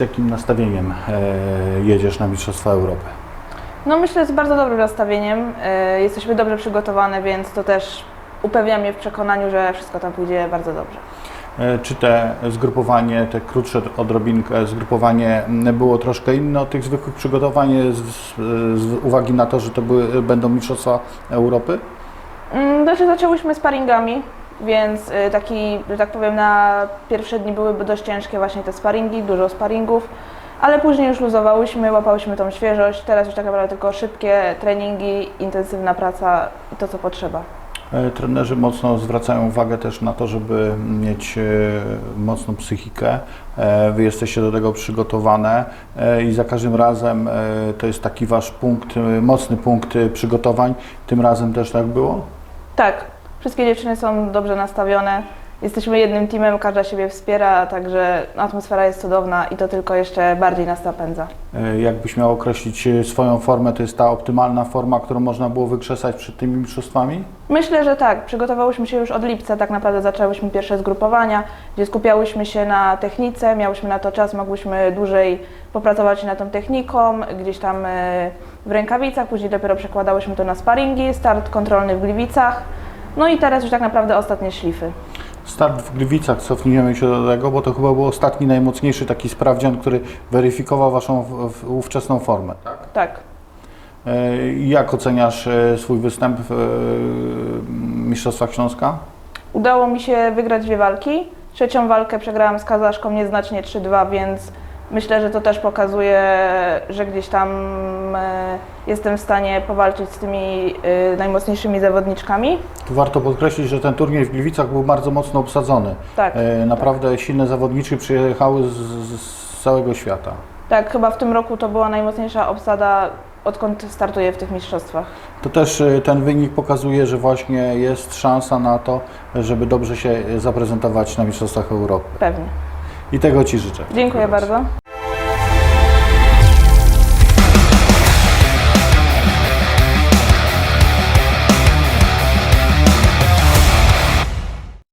Jakim nastawieniem e, jedziesz na Mistrzostwa Europy? No myślę, z bardzo dobrym nastawieniem. E, Jesteśmy dobrze przygotowane, więc to też upewnia mnie w przekonaniu, że wszystko tam pójdzie bardzo dobrze. E, Czy te zgrupowanie, te krótsze odrobinkę zgrupowanie m, było troszkę inne od tych zwykłych przygotowań z, z, z uwagi na to, że to były, będą Mistrzostwa Europy? Mm, Znaczy zaczęłyśmy sparingami, więc y, taki, że tak powiem, na pierwsze dni były dość ciężkie właśnie te sparingi, dużo sparingów, ale później już luzowałyśmy, łapałyśmy tą świeżość. Teraz już tak naprawdę tylko szybkie treningi, intensywna praca i to, co potrzeba. E, Trenerzy mocno zwracają uwagę też na to, żeby mieć e, mocną psychikę. E, Wy jesteście do tego przygotowane i za każdym razem to jest taki wasz punkt, mocny punkt przygotowań. Tym razem też tak było? Tak, wszystkie dziewczyny są dobrze nastawione. Jesteśmy jednym teamem, każda siebie wspiera, także atmosfera jest cudowna i to tylko jeszcze bardziej nas napędza. E, Jakbyś miał określić e, swoją formę, to jest ta optymalna forma, którą można było wykrzesać przed tymi mistrzostwami? Myślę, że tak. Przygotowałyśmy się już od lipca, tak naprawdę zaczęłyśmy pierwsze zgrupowania, gdzie skupiałyśmy się na technice, miałyśmy na to czas, mogłyśmy dłużej popracować nad tą techniką, gdzieś tam e, w rękawicach, później dopiero przekładałyśmy to na sparingi, start kontrolny w Gliwicach, no i teraz już tak naprawdę ostatnie szlify. Start w Gliwicach, cofniemy się do tego, bo to chyba był ostatni, najmocniejszy taki sprawdzian, który weryfikował waszą ówczesną formę. Tak? Tak. E, Jak oceniasz e, swój występ w e, Mistrzostwach Śląska? Udało mi się wygrać dwie walki. Trzecią walkę przegrałam z Kazaszką nieznacznie 3-2, więc myślę, że to też pokazuje, że gdzieś tam e, jestem w stanie powalczyć z tymi e, najmocniejszymi zawodniczkami. Tu warto podkreślić, że ten turniej w Gliwicach był bardzo mocno obsadzony. Tak, E, Naprawdę silne zawodniczki przyjechały z, z, całego świata. tak, chyba w tym roku to była najmocniejsza obsada, odkąd startuję w tych mistrzostwach. To też ten wynik pokazuje, że właśnie jest szansa na to, żeby dobrze się zaprezentować na Mistrzostwach Europy. Pewnie. I tego Ci życzę. Dziękuję bardzo.